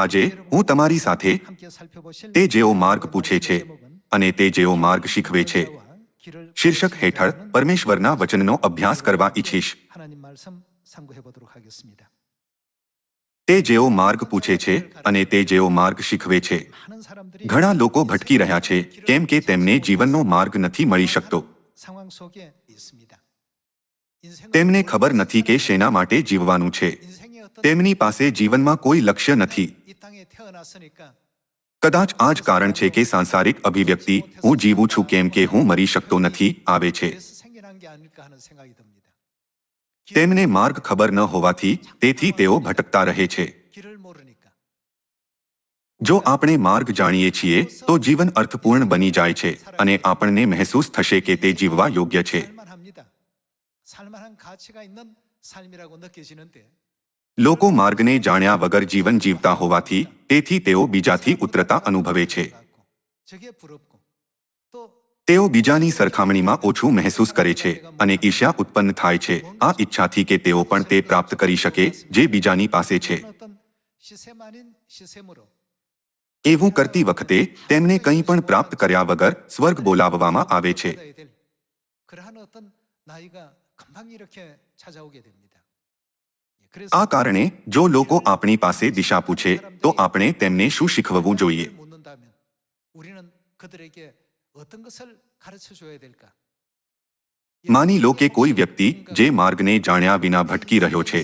આજે હું તમારી સાથે તે જેઓ માર્ગ પૂછે છે અને તે જેઓ માર્ગ શીખવે છે. શીર્ષક હેઠળ પરમેશ્વરના વચનનો અભ્યાસ કરવા ઈચ્છીશ. તે જેઓ માર્ગ પૂછે છે અને તે જેઓ માર્ગ શીખવે છે. ઘણા લોકો ભટકી રહ્યા છે કેમ કે તેમને જીવનનો માર્ગ નથી મળી શકતો. તેમને ખબર નથી કે શેના માટે જીવવાનું છે. તેમની પાસે જીવનમાં કોઈ લક્ષ્ય નથી. કદાચ આ જ કારણ છે કે સાંસારિક અભિવ્યક્તિ હું જીવું છું કેમ કે હું મરી શકતો નથી આવે છે. તેમને માર્ગ ખબર ન હોવાથી તેથી તેઓ ભટકતા રહે છે. જો આપણે માર્ગ જાણીએ છીએ તો જીવન અર્થપૂર્ણ બની જાય છે અને આપણને મહેસૂસ થશે કે તે જીવવા યોગ્ય છે. લોકો માર્ગને જાણ્યા વગર જીવન જીવતા હોવાથી, તેથી તેઓ બીજાથી ઉત્તરતા અનુભવે છે. તેઓ બીજાની સરખામણીમાં ઓછું મહેસૂસ કરે છે અને ઈર્ષ્યા ઉત્પન્ન થાય છે. આ ઈચ્છાથી કે તેઓ પણ તે પ્રાપ્ત કરી શકે જે બીજાની પાસે છે. એવું કરતી વખતે તેમને કંઈ પણ પ્રાપ્ત કર્યા વગર સ્વર્ગ બોલાવવામાં આવે છે. આ કારણે જો લોકો આપણી પાસે દિશા પૂછે તો આપણે તેમને શું શીખવવું જોઈએ? માની લો કે કોઈ વ્યક્તિ જે માર્ગને જાણ્યા વિના ભટકી રહ્યો છે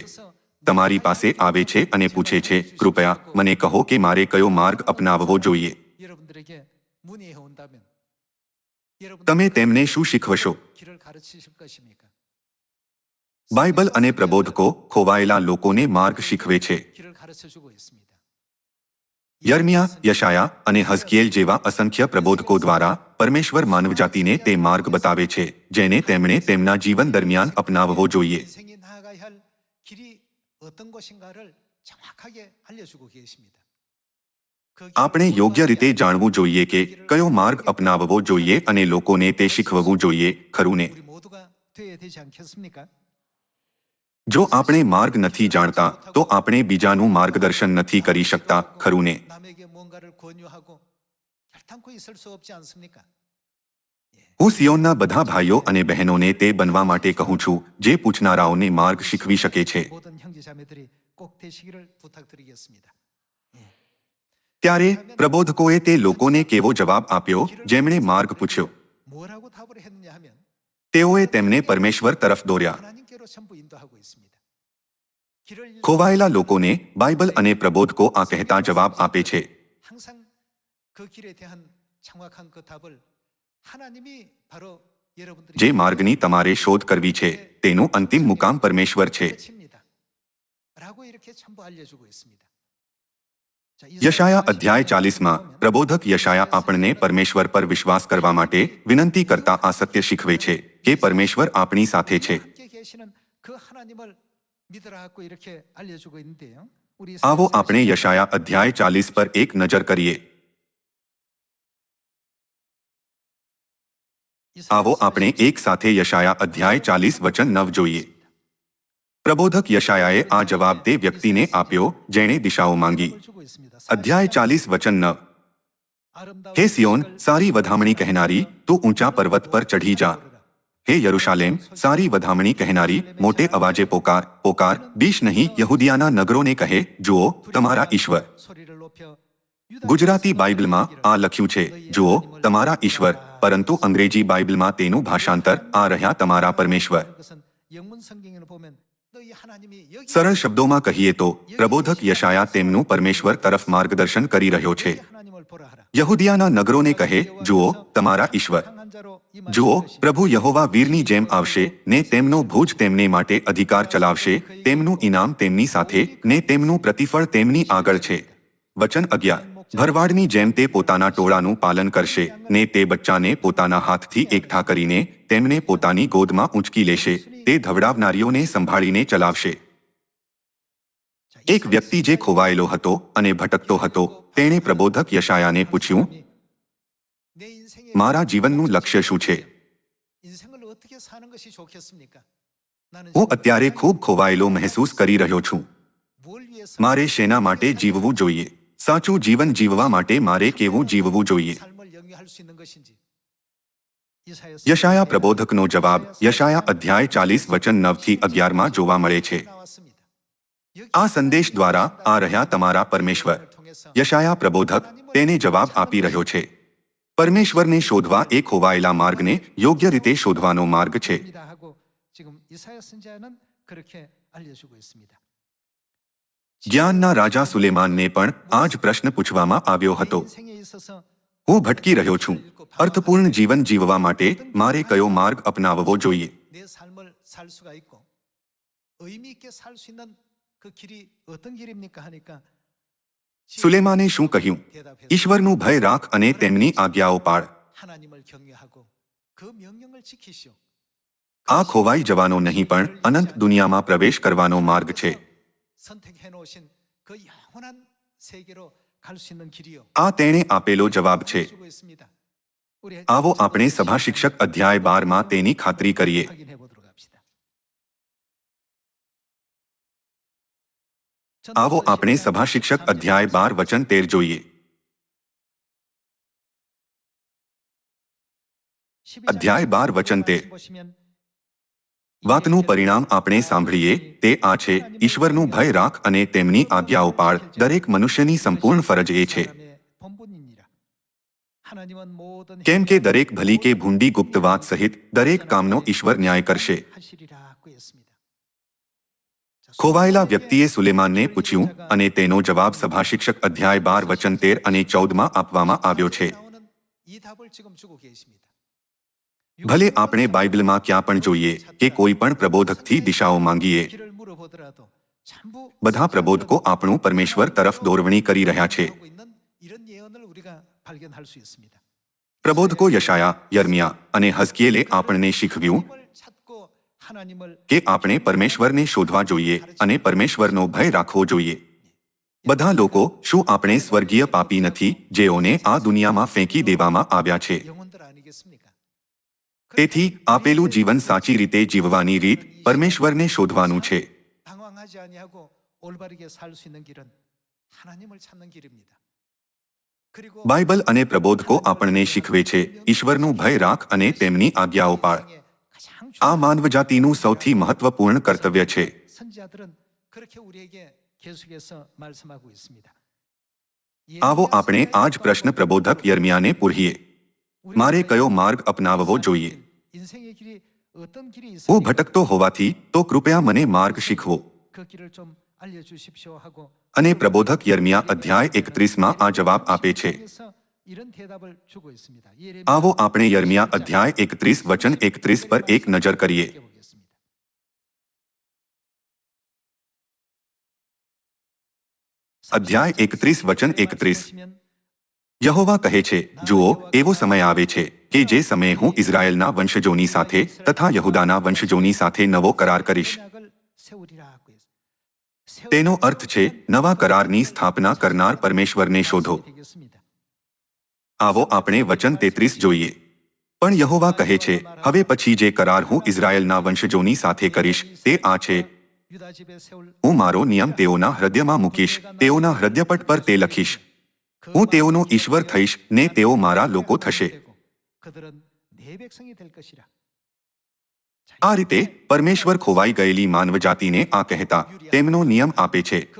તમારી પાસે આવે છે અને પૂછે છે કૃપયા મને કહો કે મારે કયો માર્ગ અપનાવવો જોઈએ? તમે તેમને શું શીખવશો? બાઇબલ અને પ્રબોધકો ખોવાયેલા લોકોને માર્ગ શીખવે છે યર્મિયા યશાયા અને હઝકિયેલ જેવા અસંખ્ય પ્રબોધકો દ્વારા પરમેશ્વર માનવજાતિને તે માર્ગ બતાવે છે જેને તેમણે તેમના જીવન દરમિયાન અપનાવવો જોઈએ આપણે યોગ્ય રીતે જાણવું જોઈએ કે કયો માર્ગ અપનાવવો જોઈએ અને લોકોને તે શીખવવું જોઈએ ખરું ને જો આપણે માર્ગ નથી જાણતા, તો આપણે બીજાનું માર્ગદર્શન નથી કરી શકતા ખરું ને હું સિયોનના બધા ભાઈઓ અને બહેનોને તે બનવા માટે કહું છું, જે પૂછનારાઓને માર્ગ શીખવી શકે છે. ત્યારે પ્રબોધકોએ તે લોકોને કેવો જવાબ આપ્યો, જેમણે માર્ગ પૂછ્યો? તેઓએ તેમને પરમેશ્વર તરફ દોર્યા. ખોવાયેલા લોકોને બાઇબલ અને પ્રબોધકો આ કહેતા જવાબ આપે છે. જે માર્ગની તમારે શોધ કરવી છે તેનું અંતિમ મુકામ પરમેશ્વર છે. યશાયા અધ્યાય ચાલીસમાં પ્રબોધક યશાયા આપણને પરમેશ્વર પર વિશ્વાસ કરવા માટે વિનંતી કરતા આ સત્ય શીખવે છે. કે પરમેશ્વર આપણી સાથે છે આવો આપણે યશાયા અધ્યાય ચાલીસ પર એક નજર કરીએ આવો આપણે એક સાથે યશાયા અધ્યાય ચાલીસ વચન નવ જોઈએ પ્રબોધક યશાયાએ આ જવાબ તે વ્યક્તિને આપ્યો જેણે દિશાઓ માંગી અધ્યાય ચાલીસ વચન નવ હે સિયોન સારી વધામણી કહેનારી તું ઊંચા પર્વત પર ચઢી જા हे यरुशालेम, सारी वधामणी कहनारी, मोटे आवाजे पोकार पोकार, बीश नहीं यहूदियाना नगरों ने कहे जो तुम्हारा ईश्वर। गुजराती बाइबल मा आ लख्यू जो तुम्हारा ईश्वर, परंतु अंग्रेज़ी बाइबल मा तेनु भाषांतर आ रहा तुम्हारा परमेश्वर। सरल शब्दों में कहिए तो प्रबोधक यशाया तेमनु परमेश्वर तरफ़ मार्गदर्शन करी रह्यो छे। यहूदियाना नगरों ने कहे जो तुम्हारा ईश्वर। જુઓ, પ્રભુ યહોવા વીરની જેમ આવશે, ને તેમનો ભોજ તેમને માટે અધિકાર ચલાવશે, તેમનું ઇનામ તેમની સાથે, ને તેમનું પ્રતિફળ તેમની આગળ છે. વચન અગિયાર, ભરવાડની જેમ તે પોતાના ટોળાનું પાલન કરશે, ને તે બચ્ચાને પોતાના હાથથી એકઠા કરીને તેમને પોતાની ગોદમાં ઊંચકી લેશે, તે ધવડાવનારીઓને સંભાળીને ચલાવશે. એક વ્યક્તિ જે ખોવાયેલો હતો અને ભટકતો હતો, તેણે પ્રબોધક યશાયાને પૂછ્યું મારા જીવનનું લક્ષ્ય શું છે? હું અત્યારે ખૂબ ખોવાયેલો મહેસૂસ કરી રહ્યો છું. મારે શેના માટે જીવવું જોઈએ? સાચું જીવન જીવવા માટે મારે કેવું જીવવું જોઈએ? યશાયા પ્રબોધકનો જવાબ યશાયા અધ્યાય ચાલીસ વચન નવથી અગિયારમાં જોવા મળે છે. આ સંદેશ દ્વારા આ રહ્યા તમારા પરમેશ્વર. યશાયા પ્રબોધક તેને જવાબ આપી રહ્યો છે. પરમેશ્વરને શોધવા એ ખોવાયેલા માર્ગને યોગ્ય રીતે શોધવાનો માર્ગ છે. જ્ઞાનના રાજા સુલેમાનને પણ આ જ પ્રશ્ન પૂછવામાં આવ્યો હતો. હું ભટકી રહ્યો છું. અર્થપૂર્ણ જીવન જીવવા માટે મારે કયો માર્ગ અપનાવવો જોઈએ? સુલેમાને શું કહ્યું? ઈશ્વરનું ભય રાખ અને તેમની આજ્ઞાઓ પાળ. આ ખોવાઈ જવાનો નહીં પણ અનંત દુનિયામાં પ્રવેશ કરવાનો માર્ગ છે. આ તેણે આપેલો જવાબ છે. આવો આપણે સભા શિક્ષક અધ્યાય બારમાં તેની ખાતરી કરીએ. આવો આપણે સભા શિક્ષક અધ્યાય બાર વચન તેર જોઈએ. અધ્યાય બાર વચન તેર. વાતનું પરિણામ આપણે સાંભળીએ, તે આ છે, ઈશ્વરનું ભય રાખ અને તેમની આજ્ઞાઓ પાળ દરેક મનુષ્યની સંપૂર્ણ ફરજ એ છે. કેમ કે દરેક ભલી કે ભૂંડી ગુપ્ત વાત સહિત દરેક કામનો ઈશ્વર ન્યાય કરશે. ખોવાયેલા વ્યક્તિએ સુલેમાનને પૂછ્યું અને તેનો જવાબ સભા શિક્ષક અધ્યાય બાર વચન તેર અને ચૌદમાં આપવામાં આવ્યો છે. ભલે આપણે બાઇબલમાં ક્યાં પણ જોઈએ કે કોઈ પણ પ્રબોધકથી દિશાઓ માંગીએ, બધા પ્રબોધકો આપણું પરમેશ્વર તરફ દોરવણી કરી રહ્યા છે. પ્રબોધકો યશાયા, યર્મિયા અને હઝકીએલે આપણને શીખવ્યું કે આપણે પરમેશ્વરને શોધવા જોઈએ અને પરમેશ્વરનો ભય રાખવો જોઈએ. બધા લોકો શું આપણે સ્વર્ગીય પાપી નથી જેઓને આ દુનિયામાં ફેંકી દેવામાં આવ્યા છે? તેથી આપેલું જીવન સાચી રીતે જીવવાની રીત પરમેશ્વરને શોધવાનું છે. બાઇબલ અને પ્રબોધકો આપણને શીખવે છે ઈશ્વરનું ભય રાખ અને તેમની આજ્ઞાઓ પાળ. આ માનવજાતિનું સૌથી મહત્વપૂર્ણ કર્તવ્ય છે. આવો આપણે આ જ પ્રશ્ન પ્રબોધક યર્મિયાને પૂરીએ. મારે કયો માર્ગ અપનાવવો જોઈએ? હું ભટકતો હોવાથી તો કૃપયા મને માર્ગ શીખવો. અને પ્રબોધક યર્મિયા અધ્યાય એકત્રીસમાં આ જવાબ આપે છે. આવો આપણે યર્મિયા અધ્યાય એકત્રીસ વચન એકત્રીસ પર એક નજર કરીએ અધ્યાય એકત્રીસ વચન એકત્રીસ યહોવા કહે છે જુઓ એવો સમય આવે છે કે જે સમયે હું ઇઝરાયેલના વંશજોની સાથે તથા યહુદાના વંશજોની સાથે નવો કરાર કરીશ તેનો અર્થ છે નવા કરારની સ્થાપના કરનાર પરમેશ્વરને શોધો આવો આપણે વચન તેત્રીસ જોઈએ. પણ યહોવા કહે છે, હવે પછી જે કરાર હું ઇઝરાયેલના વંશજોની સાથે કરીશ, તે આ છે. હું મારો નિયમ તેઓના હૃદયમાં મૂકીશ, તેઓના હૃદયપટ પર તે લખીશ. હું તેઓનો ઈશ્વર થઈશ, ને તેઓ મારા લોકો થશે. આ રીતે પરમેશ્વર ખોવાઈ ગયેલી માનવજાતિને આ કહેતા તેમનો નિયમ આપે છે.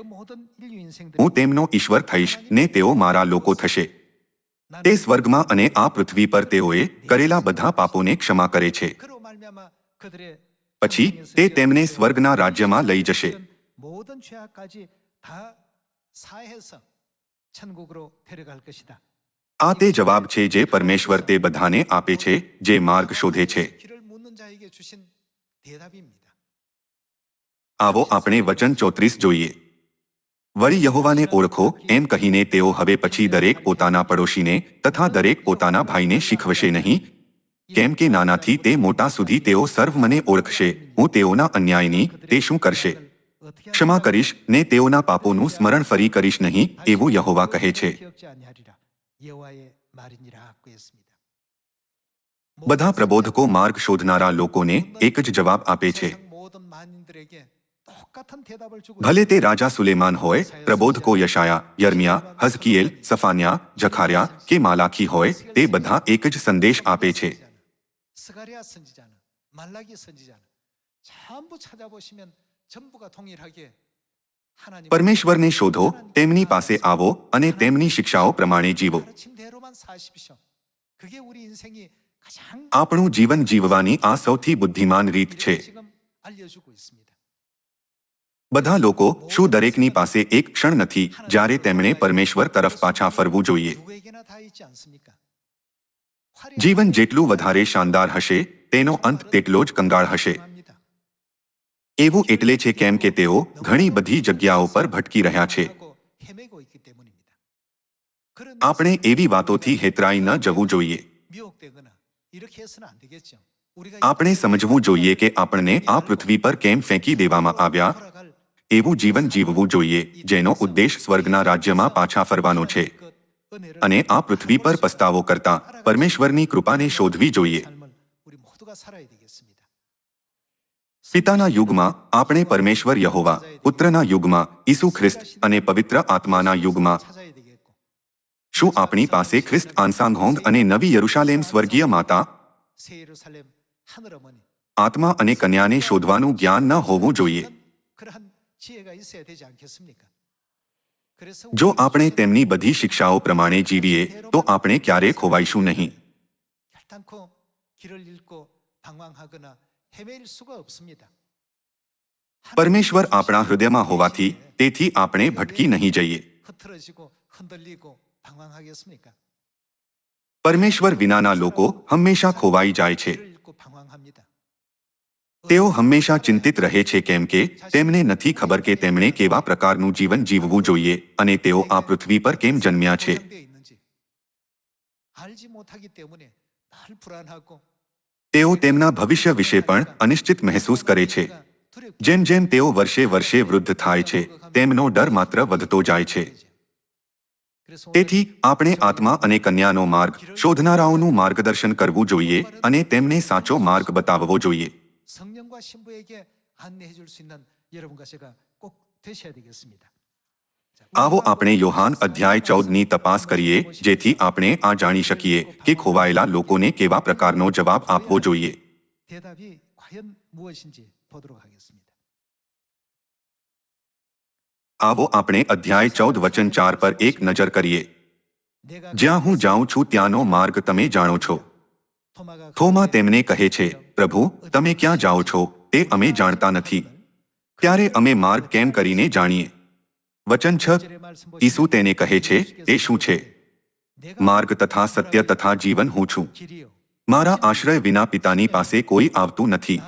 હું તેમનો ઈશ્વર થઈશ, ને તેઓ મારા લોકો થશે. તે સ્વર્ગમાં અને આ પૃથ્વી પર તેઓએ કરેલા બધા પાપોને ક્ષમા કરે છે. પછી તે તેમને સ્વર્ગના રાજ્યમાં લઈ જશે. આ તે જવાબ છે જે પરમેશ્વર તે બધાને આપે છે જે માર્ગ શોધે છે. આવો આપણે વચન ચોત્રીસ જોઈએ. વળી યહોવાને ઓળખો, એમ કહીને તેઓ હવે પછી દરેક પોતાના પડોશીને તથા દરેક પોતાના ભાઈને શીખવશે નહીં. કેમ કે નાનાથી તે મોટા સુધી તેઓ સર્વ મને ઓળખશે, હું તેઓના અન્યાયની તે શું કરશે? ક્ષમા કરીશ, ને તેઓના પાપોનું સ્મરણ ફરી કરીશ નહીં, એવું યહોવા કહે છે. બધા પ્રબોધકો માર્ગ શોધનારા લોકોને એક જ જવાબ આપે છે. ભલે તે રાજા સુલેમાન હોય પ્રબોધકો યશાયા યર્મિયા હઝકીએલ સફાનિયા જખારિયા કે માલાખી હોય તે બધા એક જ સંદેશ આપે છે. પરમેશ્વરને શોધો તેમની પાસે આવો અને તેમની શિક્ષાઓ પ્રમાણે જીવો. આપણું જીવન જીવવાની આ સૌથી બુદ્ધિમાન રીત છે. બધા લોકો શું દરેકની પાસે એક ક્ષણ નથી જ્યારે તેમણે પરમેશ્વર તરફ પાછા ફરવું જોઈએ? જીવન જેટલું વધારે શાનદાર હશે, તેનો અંત તેટલો જ કંગાળ હશે. એવું એટલે છે કેમ કે તેઓ ઘણી બધી જગ્યાઓ પર ભટકી રહ્યા છે. આપણે એવી વાતોથી હેતરાઈ ન જવું જોઈએ. આપણે સમજવું જોઈએ કે આપણને આ પૃથ્વી પર કેમ ફેંકી દેવામાં આવ્યા? એવું જીવન જીવવું જોઈએ, જેનો ઉદ્દેશ સ્વર્ગના રાજ્યમાં પાછા ફરવાનો છે. અને આ પૃથ્વી પર પસ્તાવો કરતા પરમેશ્વરની કૃપાને શોધવી જોઈએ. પિતાના યુગમાં આપણે પરમેશ્વર યહોવા, પુત્રના યુગમાં ઈસુ ખ્રિસ્ત અને પવિત્ર આત્માના યુગમાં શું આપણી પાસે ખ્રિસ્ત આનસાંગહોંગ અને નવી યરુશાલેમ સ્વર્ગીય માતા? આત્મા અને કન્યાને શોધવાનું જ્ઞાન ન હોવું જોઈએ. જો આપણે તેમની બધી શિક્ષાઓ પ્રમાણે જીવીએ તો આપણે ક્યારે ખોવાઈશું નહીં પરમેશ્વર આપણા હૃદયમાં હોવાથી તેથી આપણે ભટકી નહીં જઈએ પરમેશ્વર વિનાના લોકો હંમેશા ખોવાઈ જાય છે તેઓ હંમેશા ચિંતિત રહે છે કેમ કે તેમને નથી ખબર કે તેમણે કેવા પ્રકારનું જીવન જીવવું જોઈએ અને તેઓ આ પૃથ્વી પર કેમ જન્મ્યા છે. તેઓ તેમના ભવિષ્ય વિશે પણ અનિશ્ચિત મહેસૂસ કરે છે. જેમ જેમ તેઓ વર્ષે વર્ષે વૃદ્ધ થાય છે, તેમનો ડર માત્ર વધતો જાય છે. તેથી આપણે આત્મા અને કન્યાનો માર્ગ, શોધનારાઓનું માર્ગદર્શન કરવું જોઈએ અને તેમને સાચો માર્ગ બતાવવો જોઈએ. 성령과 신부에게 안내해 줄 수 있는 여러분과 제가 꼭 되셔야 되겠습니다. 자, આવો આપણે યોહાન અધ્યાય ચૌદની તપાસ કરીએ જેથી આપણે આ જાણી શકીએ કે ખોવાયેલા લોકોને કેવા પ્રકારનો જવાબ આપવો જોઈએ 대답이 과연 무엇인지 보도록 하겠습니다. આવો આપણે અધ્યાય ચૌદ વચન ચાર પર એક નજર કરીએ 내가 જ્યાં હું જાઉં છું ત્યાંનો માર્ગ તમે જાણો છો 토마가 થોમાં તેમને કહે છે, પ્રભુ, તમે ક્યાં જાઓ છો? તે અમે જાણતા નથી. ત્યારે અમે માર્ગ કેમ કરીને જાણીએ? વચન છ. ઈસુ તેને કહે છે, તે શું છે? માર્ગ તથા સત્ય તથા જીવન હું છું. મારા આશ્રય વિના પિતાની પાસે કોઈ આવતું નથી.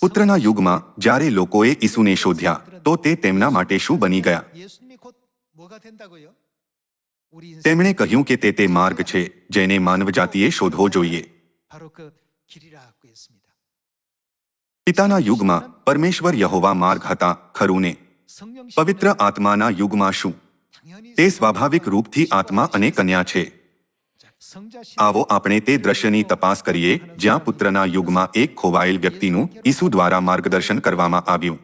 પુત્રના યુગમાં જ્યારે લોકોએ ઈસુને શોધ્યા, તો તે તેમના માટે શું બની ગયા? તેમણે કહ્યું કે તે તે માર્ગ છે જેને માનવજાતિએ શોધવો જોઈએ. પિતાના યુગમાં પરમેશ્વર યહોવા માર્ગ હતા ખરું ને પવિત્ર આત્માના યુગમાં શું? તે સ્વાભાવિક રૂપથી આત્મા અને કન્યા છે. આવો આપણે તે દ્રશ્યની તપાસ કરીએ જ્યાં પુત્રના યુગમાં એક ખોવાયેલ વ્યક્તિનું ઈસુ દ્વારા માર્ગદર્શન કરવામાં આવ્યું.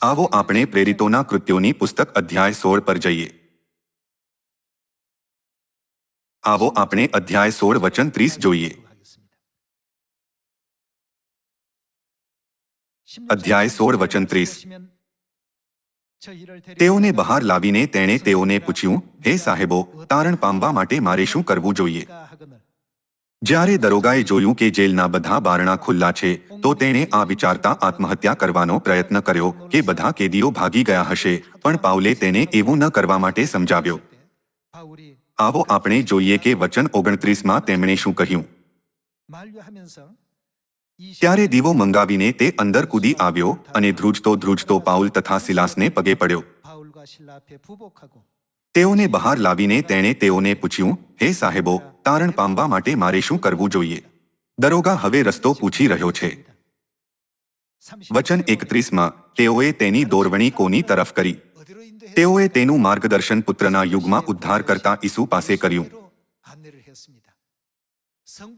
આવો આપણે પ્રેરિતોના કૃત્યોની પુસ્તક અધ્યાય સોળ પર જઈએ. આવો આપણે અધ્યાય સોળ વચન ત્રીસ જોઈએ. અધ્યાય સોળ વચન ત્રીસ. તેઓને બહાર લાવીને તેણે તેઓને પૂછ્યું, હે સાહેબો, તારણ પામવા માટે મારે શું કરવું જોઈએ? જ્યારે દરોગાએ જોયું કે જેલના બધા બારણા ખુલ્લા છે, તો તેણે આ વિચારતા આત્મહત્યા કરવાનો પ્રયત્ન કર્યો કે બધા કેદીઓ ભાગી ગયા હશે, પણ પાઉલે તેને એવું ન કરવા માટે સમજાવ્યો. આવો આપણે જોઈએ કે વચન ઓગણત્રીસમાં તેમણે શું કહ્યું. ત્યારે દીવો મંગાવીને તે અંદર કૂદી આવ્યો અને ધ્રુજતો ધ્રુજતો પાઉલ તથા સિલાસને પગે પડ્યો. તેઓને બહાર લાવીને તેણે તેઓને પૂછ્યું, હે સાહેબો, તારણ પામવા માટે મારે શું કરવું જોઈએ? દરોગા હવે રસ્તો પૂછી રહ્યો છે. વચન એકત્રીસમાં, તેઓએ તેની દોરવણી કોની તરફ કરી? તેઓએ તેનું માર્ગદર્શન પુત્રના યુગમાં ઉદ્ધાર કરતા ઈસુ પાસે કર્યું.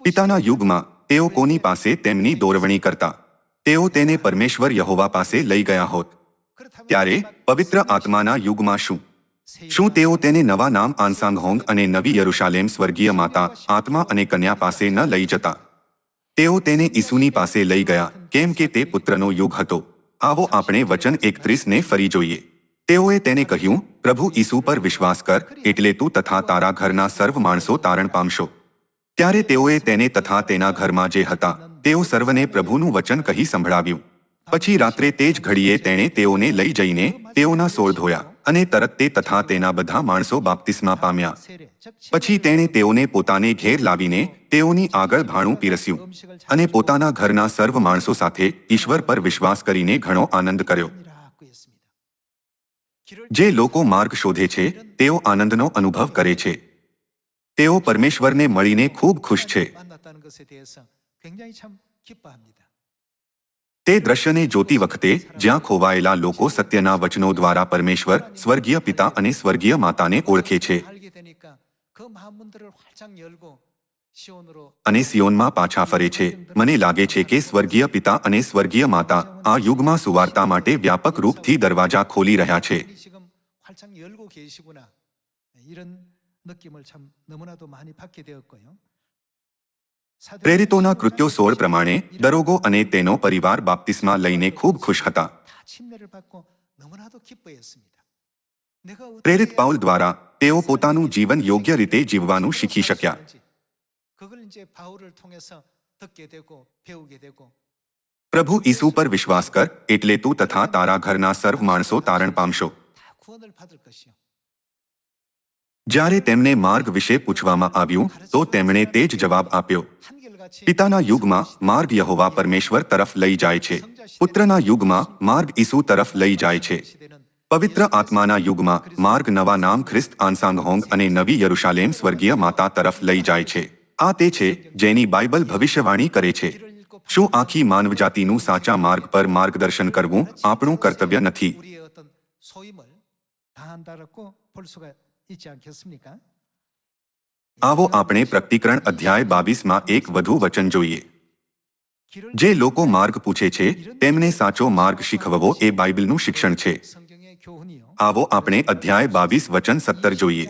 પિતાના યુગમાં, તેઓ કોની પાસે તેમની દોરવણી કરતા? તેઓ તેને પરમેશ્વર યહોવા પાસે લઈ ગયા હોત. ત્યારે, પવિત્ર આત્માના યુગમાં શું? શું તેઓ તેને નવા નામ આનસાંગહોંગ અને નવી યરુશાલેમ સ્વર્ગીય માતા, આત્મા અને કન્યા પાસે ન લઈ જતા? તેઓ તેને ઈસુની પાસે લઈ ગયા, કેમ કે તે પુત્રનો યુગ હતો. આવો આપણે વચન એકત્રીસને ફરી જોઈએ. તેઓએ તેને કહ્યું, પ્રભુ ઈસુ પર વિશ્વાસ કર, એટલે તું તથા તારા ઘરના સર્વ માણસો તારણ પામશો. ત્યારે તેઓએ તેને તથા તેના ઘરમાં જે હતા, તેઓ સર્વને પ્રભુનું વચન કહી સંભળાવ્યું. પછી રાત્રે તે જ ઘડીએ તેણે તેઓને લઈ જઈને તેઓના સોળ ધોયા. અને તરત તે તથા તેના બધા માણસો બાપ્તિસ્મા પામ્યા. પછી તેણે તેઓને પોતાને ઘેર લાવીને તેઓની આગળ ભાણું પીરસ્યું અને પોતાના ઘરના સર્વ માણસો સાથે ઈશ્વર પર વિશ્વાસ કરીને ઘણો આનંદ કર્યો. જે લોકો માર્ગ શોધે છે, તેઓ આનંદનો અનુભવ કરે છે. તેઓ પરમેશ્વરને મળીને ખૂબ ખુશ છે. તે દ્રશ્યને જોતી વખતે જ્યાં ખોવાયેલા લોકો સત્યના વચનો દ્વારા પરમેશ્વર સ્વર્ગીય પિતા અને સ્વર્ગીય માતાને ઓળખે છે 알게 되니까 그 마음 문들을 활짝 열고 시온으로 અને સિયોનમાં પાછા ફરે છે મને લાગે છે કે સ્વર્ગીય પિતા અને સ્વર્ગીય માતા આ યુગમાં સુવાર્તા માટે વ્યાપક રૂપથી દરવાજા ખોલી રહ્યા છે 우리 지금 활짝 열고 계시구나 이런 느낌을 참 너무나도 많이 받게 되었고요. પ્રેરિતોના કૃત્યો સોળ પ્રમાણે દરોગો અને તેનો પરિવાર બાપ્તિસ્મા લઈને ખૂબ ખુશ હતા. પ્રેરિત પાઉલ દ્વારા તેઓ પોતાનું જીવન યોગ્ય રીતે જીવવાનું શીખી શક્યા. પ્રભુ ઈસુ પર વિશ્વાસ કર એટલે તું તથા તારા ઘરના સર્વ માણસો તારણ પામશો. જ્યારે તેમને માર્ગ વિશે પૂછવામાં આવ્યું, તો તેમણે તે જ જવાબ આપ્યો. પિતાના યુગમાં માર્ગ યહોવા પરમેશ્વર તરફ લઈ જાય છે. પુત્રના યુગમાં માર્ગ ઈસુ તરફ લઈ જાય છે. પવિત્ર આત્માના યુગમાં માર્ગ નવા નામ ખ્રિસ્ત આનસાંગહોંગ અને નવી યરુશાલેમ સ્વર્ગીય માતા તરફ લઈ જાય છે. આ તે છે જેની બાઇબલ ભવિષ્યવાણી કરે છે. શું આખી માનવજાતિનું સાચા માર્ગ પર માર્ગદર્શન કરવું આપણું કર્તવ્ય નથી? આવો આપણે પ્રકટીકરણ અધ્યાય બાવીસમાં એક વધુ વચન જોઈએ જે લોકો માર્ગ પૂછે છે તેમને સાચો માર્ગ શીખવવો એ બાઇબલનું શિક્ષણ છે આવો આપણે અધ્યાય બાવીસ વચન સત્તર જોઈએ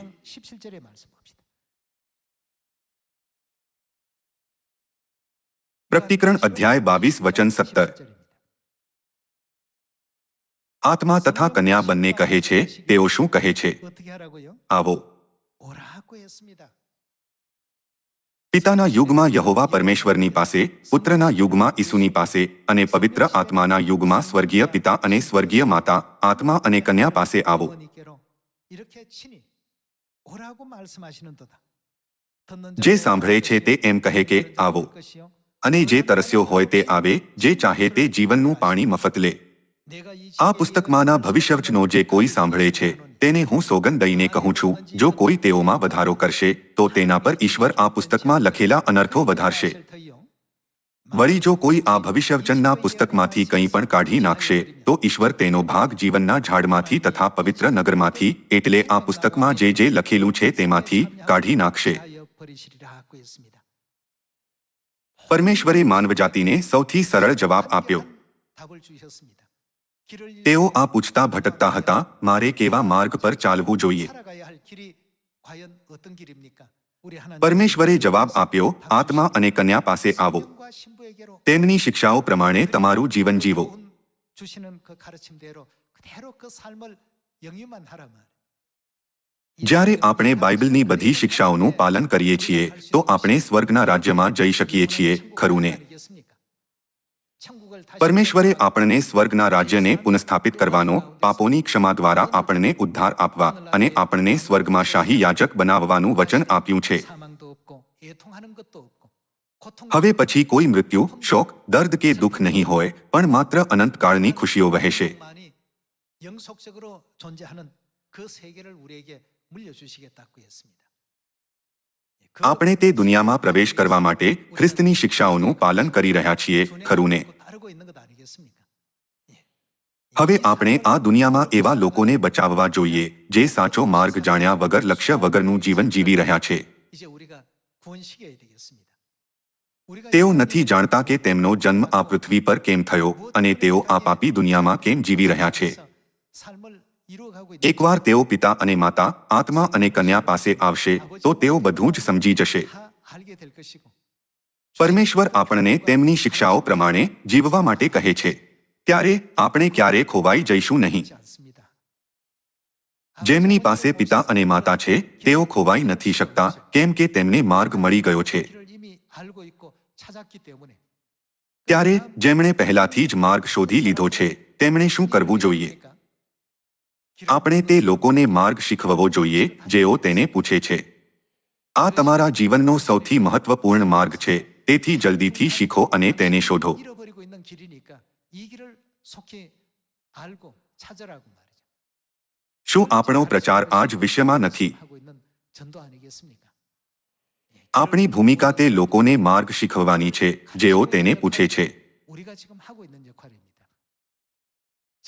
પ્રકટીકરણ અધ્યાય બાવીસ વચન સત્તર આત્મા તથા કન્યા બંને કહે છે તેઓ શું કહે છે આવો પિતાના યુગમાં યહોવા પરમેશ્વરની પાસે પુત્રના યુગમાં ઈસુની પાસે અને પવિત્ર આત્માના યુગમાં સ્વર્ગીય પિતા અને સ્વર્ગીય માતા આત્મા અને કન્યા પાસે આવો જે સાંભળે છે તે એમ કહે કે આવો અને જે તરસ્યો હોય તે આવે જે ચાહે તે જીવનનું પાણી મફત લે આ પુસ્તકમાંના ભવિષ્યવચનો જે કોઈ સાંભળે છે, તેને હું સોગન દઈને કહું છું, જો કોઈ તેઓમાં વધારો કરશે, તો તેના પર ઈશ્વર આ પુસ્તકમાં લખેલા અનર્થો વધારશે. વળી જો કોઈ આ ભવિષ્યવચનના પુસ્તકમાંથી કંઈ પણ કાઢી નાખશે, તો ઈશ્વર તેનો ભાગ જીવનના ઝાડમાંથી તથા પવિત્ર નગરમાંથી, એટલે આ પુસ્તકમાં જે જે લખેલું છે તેમાંથી કાઢી નાખશે. પરમેશ્વરે માનવજાતિને સૌથી સરળ જવાબ આપ્યો. તેઓ આ પૂછતા ભટકતા હતા, મારે કેવા માર્ગ પર ચાલવું જોઈએ? પરમેશ્વરે જવાબ આપ્યો, આત્મા અને કન્યા પાસે આવો. તેમની શિક્ષાઓ પ્રમાણે તમારું જીવન જીવો. જ્યારે આપણે બાઇબલની બધી શિક્ષાઓનું પાલન કરીએ છીએ, તો આપણે સ્વર્ગના રાજ્યમાં જઈ શકીએ છીએ, ખરું ને? પરમેશ્વરે આપણને સ્વર્ગના રાજ્યને પુનઃસ્થાપિત કરવાનો પાપોની ક્ષમા દ્વારા આપણને ઉદ્ધાર આપવા અને આપણને સ્વર્ગમાં શાહી યાજક બનાવવાનું વચન આપ્યું છે 사망도 없고 애통하는 것도 없고 고통 હવે પછી કોઈ મૃત્યુ શોક દર્દ કે દુઃખ નહીં હોય પણ માત્ર અનંતકાળની ખુશીઓ વહેશે 만이 영속적으로 존재하는 그 세계를 우리에게 물려주시겠다고 했습니다. આપણે તે દુનિયામાં પ્રવેશ કરવા માટે ખ્રિસ્તની શિક્ષાઓનું પાલન કરી રહ્યા છીએ ખરું ને હવે આપણે આ દુનિયામાં એવા લોકોને બચાવવા જોઈએ જે સાચો માર્ગ જાણ્યા વગર લક્ષ્ય વગરનું જીવન જીવી રહ્યા છે. તેઓ નથી જાણતા કે તેમનો જન્મ આ પૃથ્વી પર કેમ થયો અને તેઓ આ પાપી દુનિયામાં કેમ જીવી રહ્યા છે. એકવાર તેઓ પિતા અને માતા આત્મા અને કન્યા પાસે આવશે તો તેઓ બધું જ સમજી જશે પરમેશ્વર આપણને તેમની શિક્ષાઓ પ્રમાણે જીવવા માટે કહે છે ત્યારે આપણે ક્યારે ખોવાઈ જઈશું નહીં જેમની પાસે પિતા અને માતા છે તેઓ ખોવાઈ નથી શકતા કેમ કે તેમને માર્ગ મળી ગયો છે ત્યારે જેમણે પહેલાથી જ માર્ગ શોધી લીધો છે તેમણે શું કરવું જોઈએ આપણે તે લોકોને માર્ગ શીખવવો જોઈએ જેઓ તેને પૂછે છે. આ તમારા જીવનનો સૌથી મહત્વપૂર્ણ માર્ગ છે. તેથી જલ્દીથી શીખો અને તેને શોધો. શું આપણો પ્રચાર આ જ વિષયમાં નથી? આપણી ભૂમિકા તે લોકોને માર્ગ શીખવવાની છે જેઓ તેને પૂછે છે.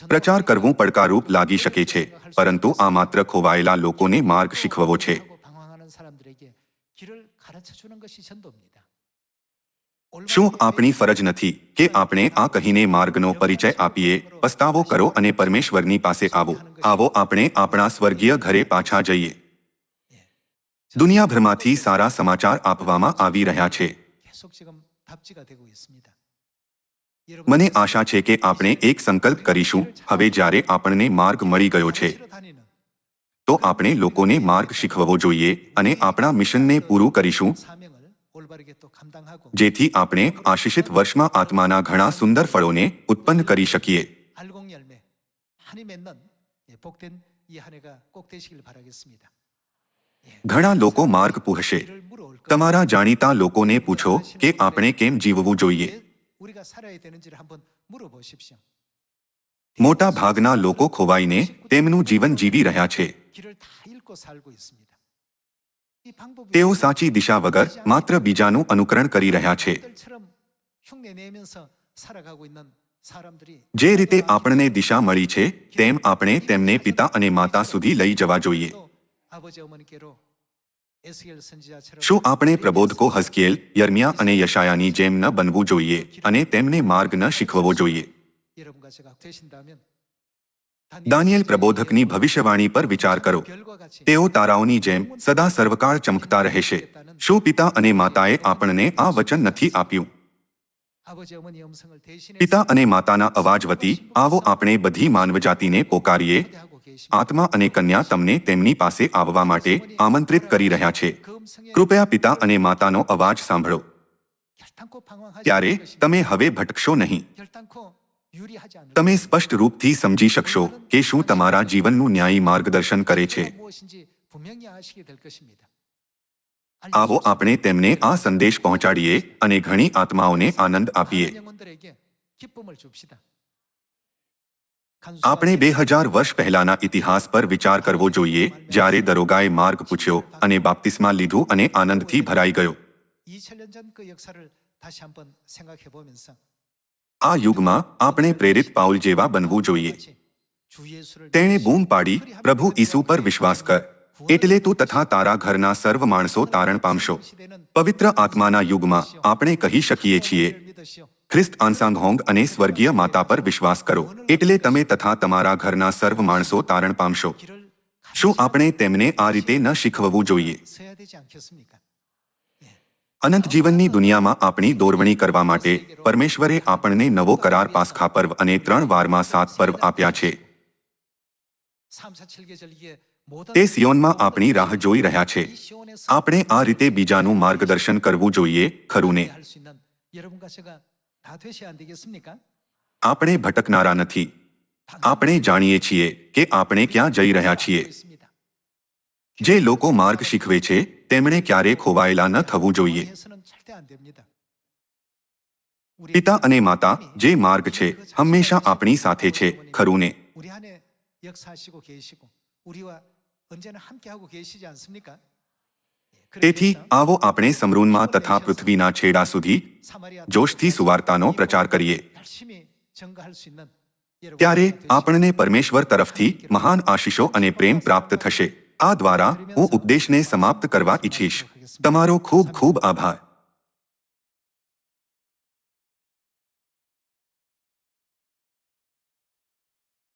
પ્રચાર કરવો પડકારરૂપ લાગી શકે છે, પરંતુ આ માત્ર ખોવાયેલા લોકોને માર્ગ શીખવવો છે. શું આપણી ફરજ નથી કે આપણે આ કહીને માર્ગનો પરિચય આપીએ? પસ્તાવો કરો અને પરમેશ્વરની પાસે આવો. આવો આપણે આપણા સ્વર્ગીય ઘરે પાછા જઈએ. દુનિયાભરમાંથી સારા સમાચાર આપવામાં આવી રહ્યા છે. મને આશા છે કે આપણે એક સંકલ્પ કરીશું. હવે જ્યારે આપણને માર્ગ મળી ગયો છે, તો આપણે લોકોને માર્ગ શીખવવો જોઈએ અને આપણા મિશનને પૂરું કરીશું. જેથી આપણે આશિષિત વર્ષમાં આત્માના ઘણા સુંદર ફળોને ઉત્પન્ન કરી શકીએ. ઘણા લોકો માર્ગ પૂછશે. તમારા જાણીતા લોકોને પૂછો કે આપણે કેમ જીવવું જોઈએ. મોટા ભાગના લોકો ખોવાઈને તેમનું જીવન જીવી રહ્યા છે. તેઓ સાચી દિશા વગર માત્ર બીજાનું અનુકરણ કરી રહ્યા છે. જે રીતે આપણને દિશા મળી છે તેમ આપણે તેમને પિતા અને માતા સુધી લઈ જવા જોઈએ. શું આપણે પ્રબોધકો હસ્કેલ યર્મિયા અને યશાયાની જેમ ન બનવું જોઈએ અને તેમને માર્ગ ન શીખવવો જોઈએ? દાનિયેલ પ્રબોધકની ભવિષ્યવાણી પર વિચાર કરો. તેઓ તારાઓની જેમ સદા સર્વકાળ ચમકતા રહેશે. શું પિતા અને માતાએ આપણને આ વચન નથી આપ્યું? પિતા અને માતાના અવાજ વતી આવો આપણે બધી માનવજાતિને પોકારીએ આત્મા અને કન્યા તમને તેમની પાસે આવવા માટે આમંત્રિત કરી રહ્યા છે. કૃપયા પિતા અને માતાનો અવાજ સાંભળો. ત્યારે તમે હવે ભટકશો નહીં. તમે સ્પષ્ટ રૂપથી સમજી શકશો કે શું તમારા જીવનનું ન્યાયી માર્ગદર્શન કરે છે. આવો આપણે તેમને આ સંદેશ પહોંચાડીએ અને ઘણી આત્માઓને આનંદ આપીએ. આપણે બે હજાર વર્ષ પહેલાના ઇતિહાસ પર વિચાર કરવો જોઈએ જ્યારે દરોગાએ માર્ગ પૂછ્યો અને બાપ્તિસ્મા લીધું અને આનંદથી ભરાઈ ગયો. આ યુગમાં આપણે પ્રેરિત પાઉલ જેવા બનવું જોઈએ. તેણે બૂમ પાડી પ્રભુ ઈસુ પર વિશ્વાસ કર. એટલે તું તથા તારા ઘરના સર્વ માણસો તારણ પામશો. પવિત્ર આત્માના યુગમાં આપણે કહી શકીએ છીએ ખ્રિસ્ત આન્સાંગહોંગ અને સ્વર્ગીય માતા પર વિશ્વાસ કરો. એટલે તમે તથા તમારા ઘરના સર્વ માણસો તારણ પામશો. શું આપણે તેમને આ રીતે ન શીખવવું જોઈએ? અનંત જીવનની દુનિયામાં આપણી દોરવણી કરવા માટે પરમેશ્વરે આપણને નવો કરાર પાસખા પર્વ અને ત્રણ વારમાં સાત પર્વ આપ્યા છે. તે સિયોનમાં આપણી રાહ જોઈ રહ્યા છે. આપણે આ રીતે બીજાનું માર્ગદર્શન કરવું જોઈએ ખરું ને 할수 있는 여러분과 제가 다 되셔야 안 되겠습니까? આપણે ભટકનારા નથી આપણે જાણીએ છીએ કે આપણે ક્યાં જઈ રહ્યા છીએ 있습니다. જે લોકો માર્ગ શીખવે છે તેમણે ક્યારે ખોવાયેલા ન થવું જોઈએ 해서는 절대 안 됩니다. 우리 પિતા અને માતા જે માર્ગ છે હંમેશા આપણી સાથે છે ખરું ને 우리 안에 역사하시고 계시고 우리와 언제나 함께 하고 계시지 않습니까? તેથી આવો આપણે સમરૂનમાં તથા પૃથ્વીના છેડા સુધી જોશથી સુવાર્તાનો પ્રચાર કરીએ. ત્યારે આપણને પરમેશ્વર તરફથી મહાન આશીષો અને પ્રેમ પ્રાપ્ત થશે. આ દ્વારા હું ઉપદેશને સમાપ્ત કરવા ઈચ્છીશ. તમારો ખૂબ ખૂબ આભાર.